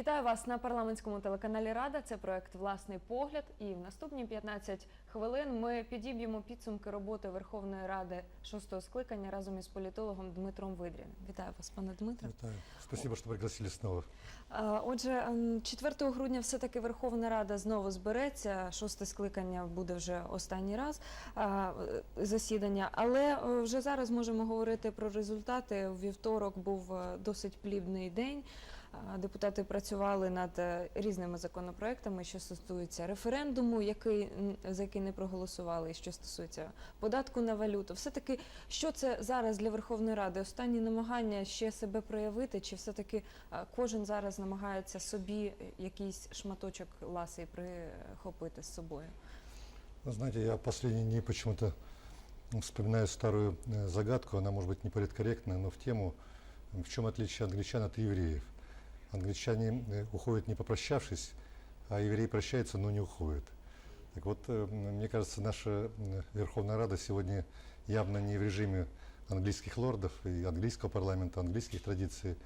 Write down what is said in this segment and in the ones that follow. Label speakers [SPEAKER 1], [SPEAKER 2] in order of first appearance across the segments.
[SPEAKER 1] Вітаю вас на парламентському телеканалі Рада. Це проект Власний погляд. І в наступні 15 хвилин ми підіб'ємо підсумки роботи Верховної Ради шостого скликання разом із політологом Дмитром Видріним. Вітаю вас, пане Дмитре.
[SPEAKER 2] Витаю. Спасибо, что пригласили снова.
[SPEAKER 1] А, Отже, ем, 4 грудня все-таки Верховна Рада знову збереться. Шосте скликання буде вже останній раз е, засідання. Але е, вже зараз можемо говорити про результати. У вівторок був е, досить плідний день. А, Депутати працювали над е, різними законопроектами, що стосуються референдуму, який м, за який не проголосували, і що стосується податку на валюту. Все таки, що це зараз для Верховної Ради? Останні намагання ще себе проявити, чи все таки кожен зараз намагається собі якийсь шматочок ласий прихопити з собою?
[SPEAKER 2] Вы знаете, я в последние дни почему-то вспоминаю старую э, загадку, она может быть не политкорректная, но в тему, в чем отличие англичан от евреев. Англичане э, уходят не попрощавшись, а евреи прощаются, но не уходят. Так вот, э, мне кажется, наша Верховная Рада сегодня явно не в режиме английских лордов и английского парламента, английских традиций.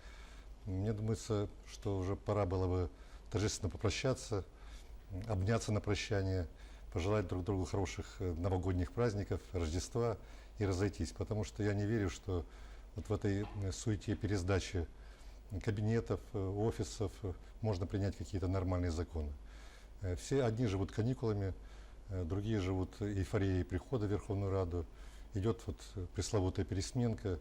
[SPEAKER 2] Мне думается, что уже пора было бы торжественно попрощаться, обняться на прощание, пожелать друг другу хороших э, новогодних праздников, Рождества и разойтись. Потому что я не верю, что вот в этой суете пересдачи кабинетов, э, офисов э, можно принять какие-то нормальные законы. Э, Все одни живут каникулами, другие живут эйфорией прихода в Верховную Раду. Идет вот пресловутая пересменка.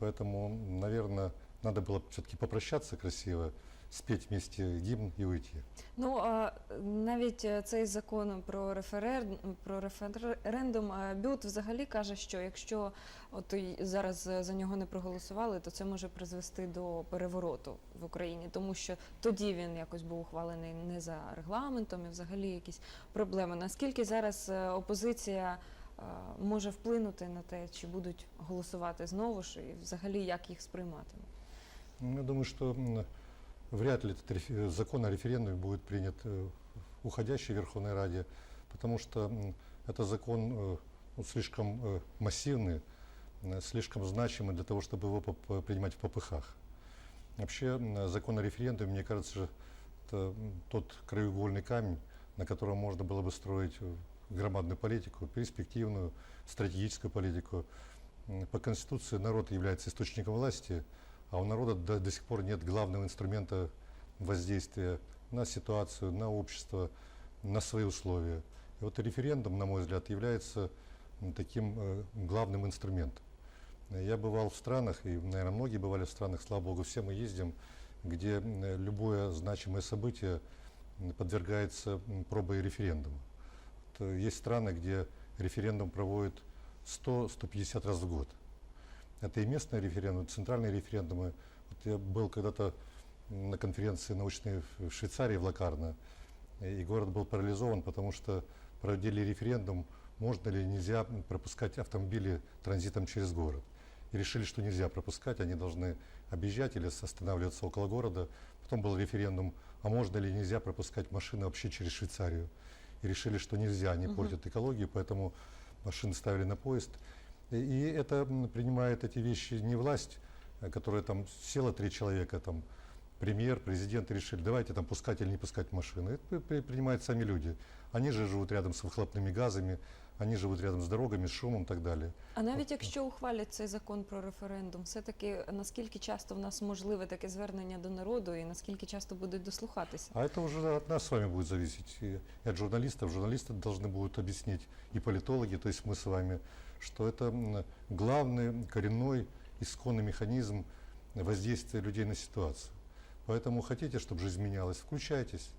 [SPEAKER 2] Поэтому, наверное, надо было все-таки попрощаться красиво, спеть вместе гимн и уйти.
[SPEAKER 1] Ну а навіть е, цей закон про референдум про референдум Бют взагалі каже, що якщо от зараз за нього не проголосували, то це може призвести до перевороту в Україні, тому що тоді він якось був ухвалений не за регламентом і взагалі якісь проблеми. Наскільки зараз е, опозиція е, може вплинути на те, чи будуть голосувати знову ж, і взагалі як їх сприйматимуть?
[SPEAKER 2] Ну, Я думаю, м, вряд ли этот закон о референдуме будет принят э, уходящей Верховной Раде, потому что это закон э, ну, слишком э, массивный, слишком значимый для того, чтобы его принимать в попыхах. Вообще закон о референдуме, мне кажется, это тот краеугольный камень, на котором можно было бы строить громадную политику, перспективную, стратегическую политику. По Конституции народ является источником власти, а у народа до, до сих пор нет главного инструмента воздействия на ситуацию, на общество, на свои условия. И вот референдум, на мой взгляд, является таким э, главным инструментом. Я бывал в странах, и, наверное, многие бывали в странах, слава богу, все мы ездим, где любое значимое событие подвергается пробой референдума. Э, Есть страны, где референдум проводят 100-150 раз в год. Это и местные референдумы, центральные референдумы. Вот я был когда-то на конференции научной в Швейцарии, в Лакарно, и город был парализован, потому что проводили референдум, можно ли нельзя пропускать автомобили транзитом через город. И решили, что нельзя пропускать, они должны объезжать или останавливаться около города. Потом был референдум, а можно ли нельзя пропускать машины вообще через Швейцарию. И решили, что нельзя, они портят экологию, поэтому машины ставили на поезд. И, и это принимает эти вещи не власть, э, которая там села три человека, там премьер, президент решили, давайте там пускать или не пускать машины. Это при- при- принимают сами люди. Они же живут рядом с выхлопными газами, они живут рядом с дорогами, с шумом и так далее.
[SPEAKER 1] А навіть якщо ухвалять цей закон про референдум, все-таки наскільки часто в нас можливе таке звернення до народу і наскільки часто будуть дослухатися?
[SPEAKER 2] А это уже от нас с вами будет зависеть, и от журналистов. Журналисты должны будут объяснить, и политологи, то есть мы с вами, что это м, главный, коренной, исконный механизм воздействия людей на ситуацию. Поэтому хотите, чтобы жизнь менялась, включайтесь,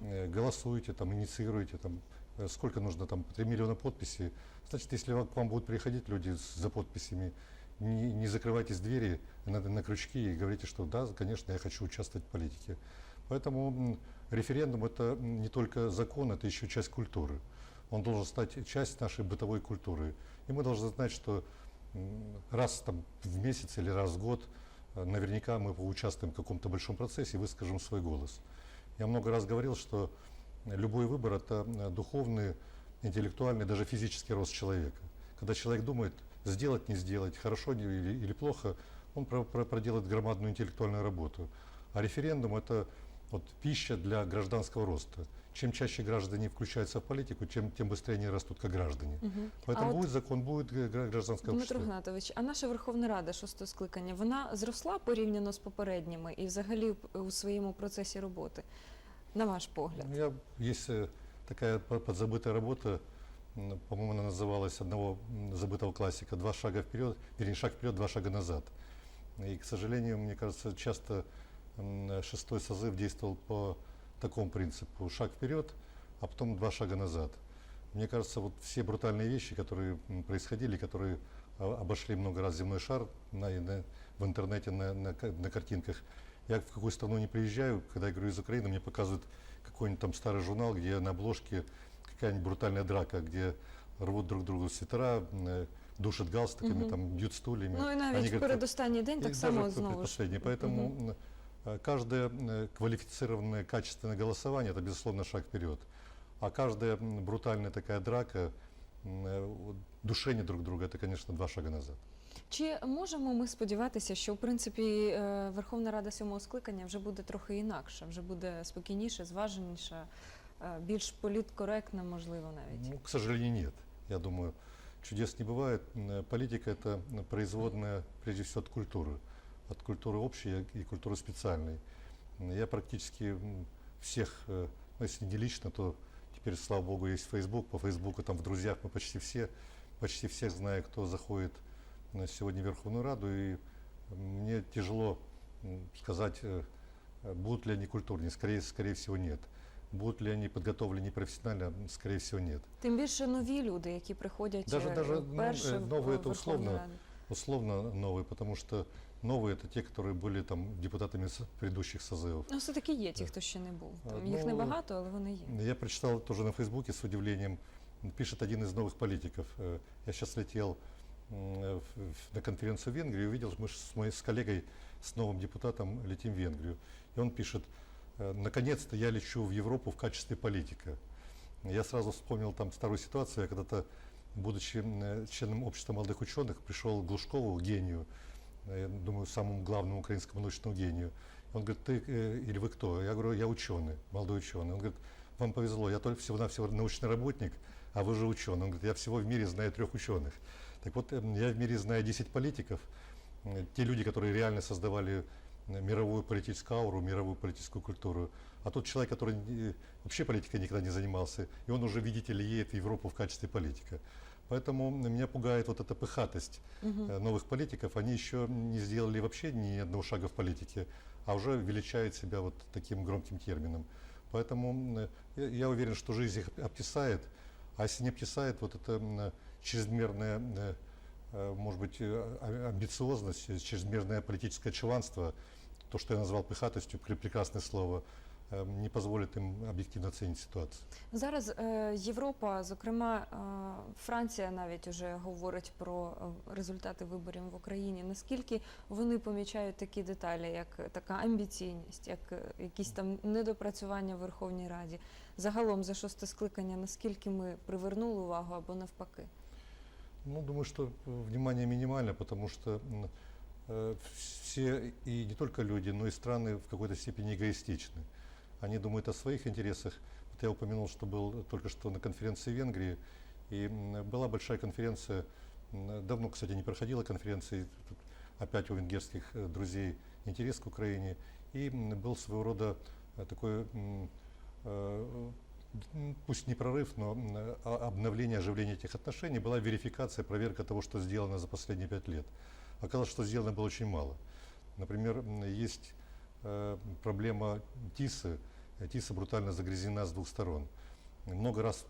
[SPEAKER 2] э, голосуйте, там, инициируйте, там, э, сколько нужно, там, 3 миллиона подписей. Значит, если к вам будут приходить люди за подписями, не, не закрывайтесь двери на, на крючки и говорите, что да, конечно, я хочу участвовать в политике. Поэтому референдум это не только закон, это еще часть культуры. Он должен стать часть нашей бытовой культуры. И мы должны знать, что раз там, в месяц или раз в год э, наверняка мы поучаствуем в каком-то большом процессе и выскажем свой голос. Я много раз говорил, что любой выбор – это э, духовный, интеллектуальный, даже физический рост человека. Когда человек думает, сделать, не сделать, хорошо не- или, или плохо, он про- про- проделает громадную интеллектуальную работу. А референдум – это вот, пища для гражданского роста. Чем чаще граждане включаются в политику, тем, тем быстрее они растут как граждане.
[SPEAKER 1] Мгм.
[SPEAKER 2] Поэтому
[SPEAKER 1] а от,
[SPEAKER 2] будет закон, будет г- гра- гражданское
[SPEAKER 1] Дмитро
[SPEAKER 2] общество.
[SPEAKER 1] Гнатович, а наша Верховна Рада шостого скликання, вона зросла порівняно з попередніми і взагалі п- у своєму процесі роботи, На ваш погляд?
[SPEAKER 2] Ну, Я, есть э, такая по- подзабытая работа, по-моему, она называлась одного забытого классика «Два шага вперед», вернее, шаг вперед, два шага назад. И, к сожалению, мне кажется, часто шестой созыв действовал по такому принципу «шаг вперед», а потом два шага назад. Мне кажется, вот все брутальные вещи, которые происходили, которые а, обошли много раз земной шар на, на- в интернете, на, на на картинках, я в какую страну не приезжаю, когда я говорю из Украины, мне показывают какой-нибудь там старый журнал, где на обложке какая-нибудь брутальная драка, где рвут друг другу свитера, м, э, душат галстуками,
[SPEAKER 1] Мгм.
[SPEAKER 2] там бьют стульями.
[SPEAKER 1] Ну і
[SPEAKER 2] Они
[SPEAKER 1] навіть
[SPEAKER 2] говорят,
[SPEAKER 1] передостанній день
[SPEAKER 2] и
[SPEAKER 1] так
[SPEAKER 2] даже
[SPEAKER 1] само
[SPEAKER 2] пр-
[SPEAKER 1] знову ж.
[SPEAKER 2] предпоследний. Поэтому
[SPEAKER 1] Мгм.
[SPEAKER 2] м, э, каждое м, квалифицированное качественное голосование это безусловно шаг вперед. А каждая м, брутальная такая драка, м, э, вот душение друг друга это, конечно, два шага назад.
[SPEAKER 1] Чи можемо ми сподіватися, що в принципі е, Верховна Рада сьомого скликання вже буде трохи інакша, вже буде спокійніше, зваженіша, е, більш політкоректна, можливо, навіть?
[SPEAKER 2] Ну, к сожалению, нет. Я думаю, чудес не бывает. М, э, Политика это м, производная, прежде всего, от культуры. От культуры общей и культуры специальной. М, Я практически м, всех, э, ну, если не лично, то теперь, слава богу, есть Facebook. По Фейсбуку там в друзьях мы почти все, почти всех знаю, кто заходит на сегодня в Верховную Раду. И мне тяжело м, сказать, э, э, будут ли они культурнее. Скорее, скорее всего, нет. Будут ли они подготовлены профессионально? М, Скорее всего, нет.
[SPEAKER 1] Тим більше нові люди, які приходять
[SPEAKER 2] Даже-
[SPEAKER 1] е,
[SPEAKER 2] даже, ну,
[SPEAKER 1] вперше
[SPEAKER 2] е,
[SPEAKER 1] в
[SPEAKER 2] нові
[SPEAKER 1] е,
[SPEAKER 2] це
[SPEAKER 1] Верховну
[SPEAKER 2] условно.
[SPEAKER 1] Раду.
[SPEAKER 2] Условно новые, потому что новые это те, которые были там депутатами с предыдущих созывов.
[SPEAKER 1] Ну, все-таки є ті,
[SPEAKER 2] Да.
[SPEAKER 1] хто ще не був.
[SPEAKER 2] А,
[SPEAKER 1] Там їх
[SPEAKER 2] ну,
[SPEAKER 1] небагато, але вони є.
[SPEAKER 2] Я прочитал тоже на Фейсбуке с удивлением, м, пишет один из новых политиков. э, Я сейчас летел м, в- в- на конференцию в Венгрию, увидел, мы с, моей, с коллегой, с новым депутатом летим в Венгрию. И он пишет, э, наконец-то я лечу в Европу в качестве политика. Я сразу вспомнил там старую ситуацию, я когда-то, будучи э, членом общества молодых ученых, пришел к Глушкову, гению, э, я думаю, самому главному украинскому научному гению. Он говорит, ты э, или вы кто? Я говорю, я ученый, молодой ученый. Он говорит, вам повезло, я только всего-навсего научный работник, а вы же ученый. Он говорит, я всего в мире знаю трех ученых. Так вот, эм, я в мире знаю 10 политиков, э, те люди, которые реально создавали э, мировую политическую ауру, мировую политическую культуру. А тот человек, который э, вообще политикой никогда не занимался, и он уже, видите ли, едет в Европу в качестве политика. Поэтому меня пугает вот эта пыхатость э, новых политиков. Они еще не сделали вообще ни одного шага в политике, а уже величают себя вот таким громким термином. Поэтому я, уверен, что жизнь их обтесает, а если не обтесает, вот это чрезмерная, э, э, может быть, э, а- амбициозность, э, чрезмерное политическое чванство, то, что я назвал пыхатостью, пре- прекрасное слово, э, не позволит им объективно оценить ситуацию.
[SPEAKER 1] Зараз е, Європа, зокрема е, Франція, навіть уже говорить про е, результати виборів в Україні. Наскільки вони помічають такі деталі, як така амбіційність, як е, якісь там недопрацювання в Верховній Раді? Загалом за шосте скликання, наскільки ми привернули увагу або навпаки?
[SPEAKER 2] Ну, думаю, что э, внимание минимально, потому что э, все, и не только люди, но и страны в какой-то степени эгоистичны. Они думают о своих интересах. Вот я упомянул, что был только что на конференции в Венгрии, и была большая конференция, давно, кстати, не проходила конференции, опять у венгерских э, друзей интерес к Украине, и был своего рода э, такой э, пусть не прорыв, но а- обновление, оживление этих отношений, была верификация, проверка того, что сделано за последние пять лет. Оказалось, что сделано было очень мало. Например, есть э, проблема ТИСы. ТИСа брутально загрязнена с двух сторон. Много раз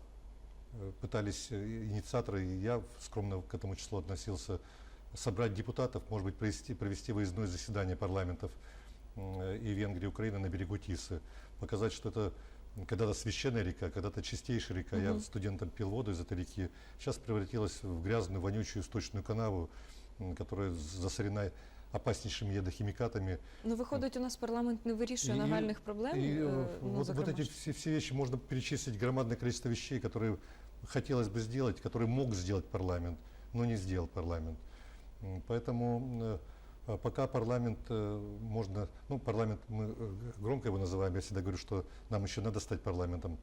[SPEAKER 2] э, пытались э, инициаторы, и я скромно к этому числу относился, собрать депутатов, может быть, провести, провести выездное заседание парламентов и Венгрии, и Украины на берегу Тисы, показать, что это когда-то священная река, когда-то чистейшая река. Я
[SPEAKER 1] Мгм.
[SPEAKER 2] студентом пил воду из этой реки. Сейчас превратилась в грязную, вонючую сточную канаву, м, которая засорена опаснейшими ядохимикатами.
[SPEAKER 1] Ну, виходить, у нас парламент не вирішує
[SPEAKER 2] І-
[SPEAKER 1] нагальних проблем.
[SPEAKER 2] И
[SPEAKER 1] е,
[SPEAKER 2] э,
[SPEAKER 1] ну,
[SPEAKER 2] вот, вот
[SPEAKER 1] зокрема
[SPEAKER 2] эти
[SPEAKER 1] ж.
[SPEAKER 2] все, все вещи можно перечислить громадное количество вещей, которые хотелось бы сделать, которые мог сделать парламент, но не сделал парламент. М, Поэтому э, А Пока парламент э, можно, ну парламент мы э, громко его называем, я всегда говорю, что нам еще надо стать парламентом.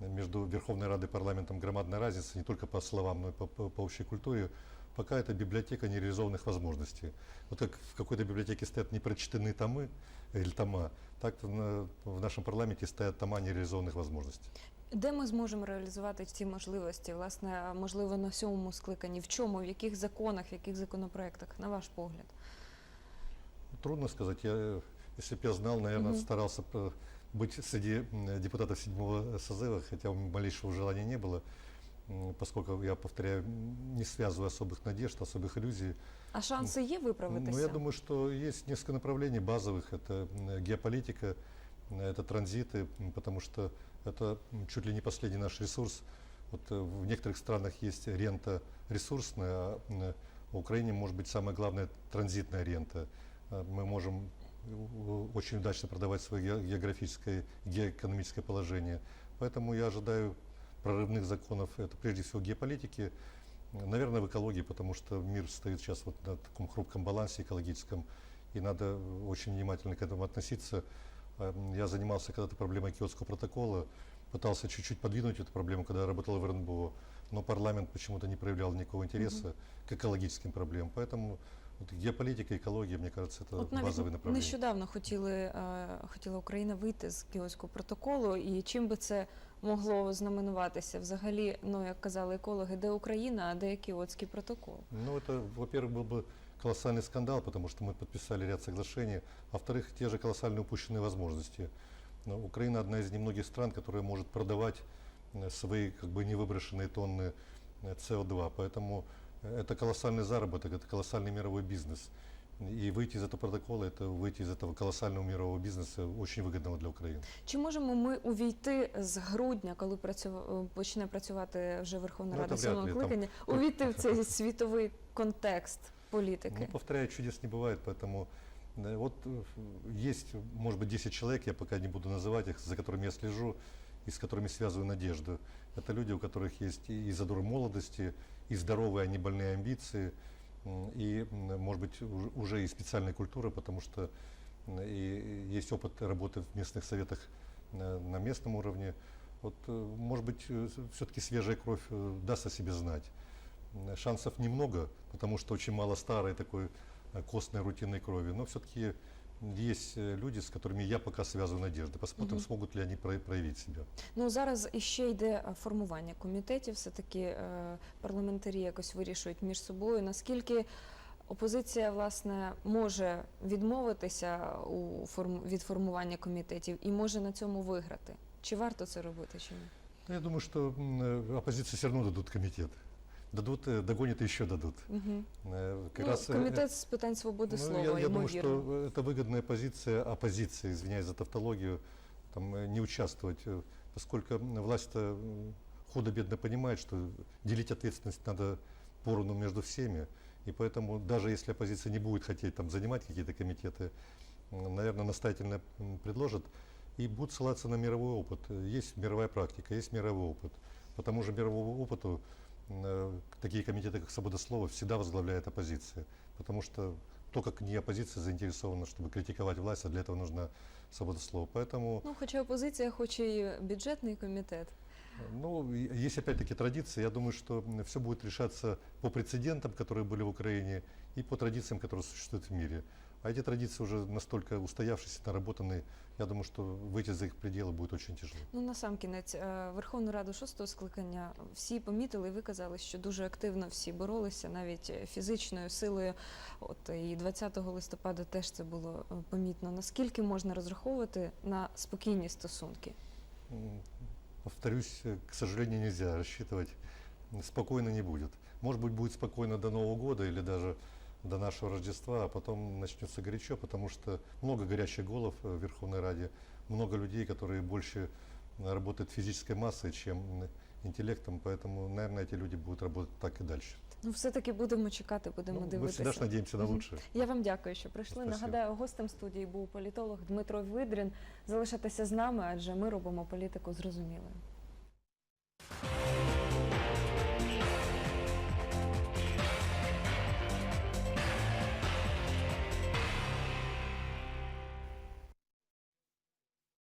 [SPEAKER 2] Между Верховной Радой и парламентом громадная разница не только по словам, но и по, по- по общей культуре. Пока это библиотека нереализованных возможностей. Вот как в какой-то библиотеке стоят непрочитанные томы или тома, так на- в нашем парламенте стоят тома нереализованных возможностей.
[SPEAKER 1] Де ми зможемо реалізувати ці можливості? Власне, можливо, на сьомому скликанні. В чому, в яких законах, в яких законопроектах, на ваш погляд?
[SPEAKER 2] Трудно сказать. Я, э, если бы я знал, наверное,
[SPEAKER 1] Мгм.
[SPEAKER 2] старался бы быть среди депутатов седьмого созыва, хотя малейшего желания не было, поскольку, я повторяю, не связываю особых надежд, особых иллюзий.
[SPEAKER 1] А шанси є виправитися?
[SPEAKER 2] Но я думаю, что есть несколько направлений базовых. Это геополитика, это транзиты, потому что это чуть ли не последний наш ресурс. Вот э, в некоторых странах есть рента ресурсная, а в Украине может быть самая главная транзитная рента. Э, Мы можем э, очень удачно продавать свое ге- географическое, геоэкономическое положение. Поэтому я ожидаю прорывных законов. Это прежде всего геополитики, Наверное, в экологии, потому что мир стоит сейчас вот на таком хрупком балансе экологическом, и надо очень внимательно к этому относиться. Эм, Я занимался когда-то проблемой Киотского протокола, пытался чуть-чуть подвинуть эту проблему, когда я работал в РНБО, но парламент почему-то не проявлял никакого интереса к экологическим проблемам. Поэтому вот геополитика, экология, мне кажется, это
[SPEAKER 1] От навіть
[SPEAKER 2] базовые направления.
[SPEAKER 1] нещодавно хотіли, е, хотіла Україна вийти з Кіотського протоколу, і чим би це могло знаменуватися? Взагалі, ну як казали екологи, де Україна, а де Кіотський протокол?
[SPEAKER 2] Ну, это, во-первых, был бы колоссальный скандал, потому что мы подписали ряд соглашений. А во-вторых, те же колоссальные упущенные возможности. Но Украина одна из немногих стран, которая может продавать э, свои как бы невыброшенные тонны э, СО2. Поэтому э, это колоссальный заработок, это колоссальный мировой бизнес. И выйти из этого протокола, это выйти из этого колоссального мирового бизнеса, очень выгодного для Украины.
[SPEAKER 1] Чи можемо ми увійти з грудня, коли працю- е, почне працювати вже Верховна
[SPEAKER 2] Ну,
[SPEAKER 1] Рада
[SPEAKER 2] це вряд
[SPEAKER 1] сьомого
[SPEAKER 2] ли, там-
[SPEAKER 1] кликання, увійти в цей світовий контекст політики?
[SPEAKER 2] Ну, повторяю, чудес не бывает, поэтому э, вот э, есть, может быть, 10 человек, я пока не буду называть их, за которыми я слежу и с которыми связываю надежду. Это люди, у которых есть и задор молодости, и здоровые, а не больные амбиции, и, может быть, уж- уже и специальная культура, потому что и есть опыт работы в местных советах э, на местном уровне. Вот, э, может быть, все-таки свежая кровь э, даст о себе знать. Шансов немного, потому что очень мало старой такой э, костной рутинной крови. Но все-таки есть э, люди, с которыми я пока связываю надежды. Посмотрим,
[SPEAKER 1] Мгм.
[SPEAKER 2] смогут ли они про- проявить себя.
[SPEAKER 1] Ну зараз іще йде е, формування комітетів. Все таки е, парламентарі якось вирішують між собою. Наскільки опозиція власне може відмовитися у форм від формування комітетів і може на цьому виграти? Чи варто це робити, чи ні?
[SPEAKER 2] Ну, Я думаю, что м, э, оппозиции все равно дадут комитет. Дадут, э, догонят и еще дадут.
[SPEAKER 1] Угу.
[SPEAKER 2] Как
[SPEAKER 1] Ну,
[SPEAKER 2] раз, э,
[SPEAKER 1] комітет з питань свободи
[SPEAKER 2] Ну,
[SPEAKER 1] слова,
[SPEAKER 2] я, я думаю, что это выгодная позиция оппозиции, извиняюсь за тавтологию, там, не участвовать, поскольку м, власть-то худо-бедно понимает, что делить ответственность надо поровну между всеми, и поэтому даже если оппозиция не будет хотеть там, занимать какие-то комитеты, наверное, настоятельно предложат, и будут ссылаться на мировой опыт. Есть мировая практика, есть мировой опыт. По тому же мировому опыту такие комитеты, как «Свобода слова», всегда возглавляет оппозиция. Потому что то, как не оппозиция заинтересована, чтобы критиковать власть, а для этого нужна свобода слова. Поэтому,
[SPEAKER 1] Ну, хоча опозиція хоче і бюджетний комітет.
[SPEAKER 2] ну, и- есть опять-таки традиции. Я думаю, что все будет решаться по прецедентам, которые были в Украине, и по традициям, которые существуют в мире. А эти традиции уже настолько устоявшиеся, наработанные, я думаю, что выйти за их пределы будет очень тяжело.
[SPEAKER 1] Ну, насамкінець, е, Верховну Раду шостого скликання всі помітили і виказали, що дуже активно всі боролися, навіть е, фізичною силою. От і 20 листопада теж це було е, помітно. Наскільки можна розраховувати на спокійні стосунки?
[SPEAKER 2] М, Повторюсь, э, к сожалению, нельзя рассчитывать. М, Спокойно не будет. Может быть, будет спокойно до Нового года или даже до нашего Рождества, а потом начнется горячо, потому что много горячих голов э, в Верховной Раде, много людей, которые больше э, работают физической массой, чем м, интеллектом, поэтому, наверное, эти люди будут работать так и дальше.
[SPEAKER 1] Ну, все-таки будемо чекати, будемо
[SPEAKER 2] Ну, мы
[SPEAKER 1] дивитися.
[SPEAKER 2] всегда ж надеемся на
[SPEAKER 1] Мгм.
[SPEAKER 2] лучшее.
[SPEAKER 1] Я вам дякую, що прийшли.
[SPEAKER 2] Спасибо.
[SPEAKER 1] Нагадаю, гостем студії був політолог Дмитро Видрін. Залишайтеся з нами, адже ми робимо політику зрозумілою.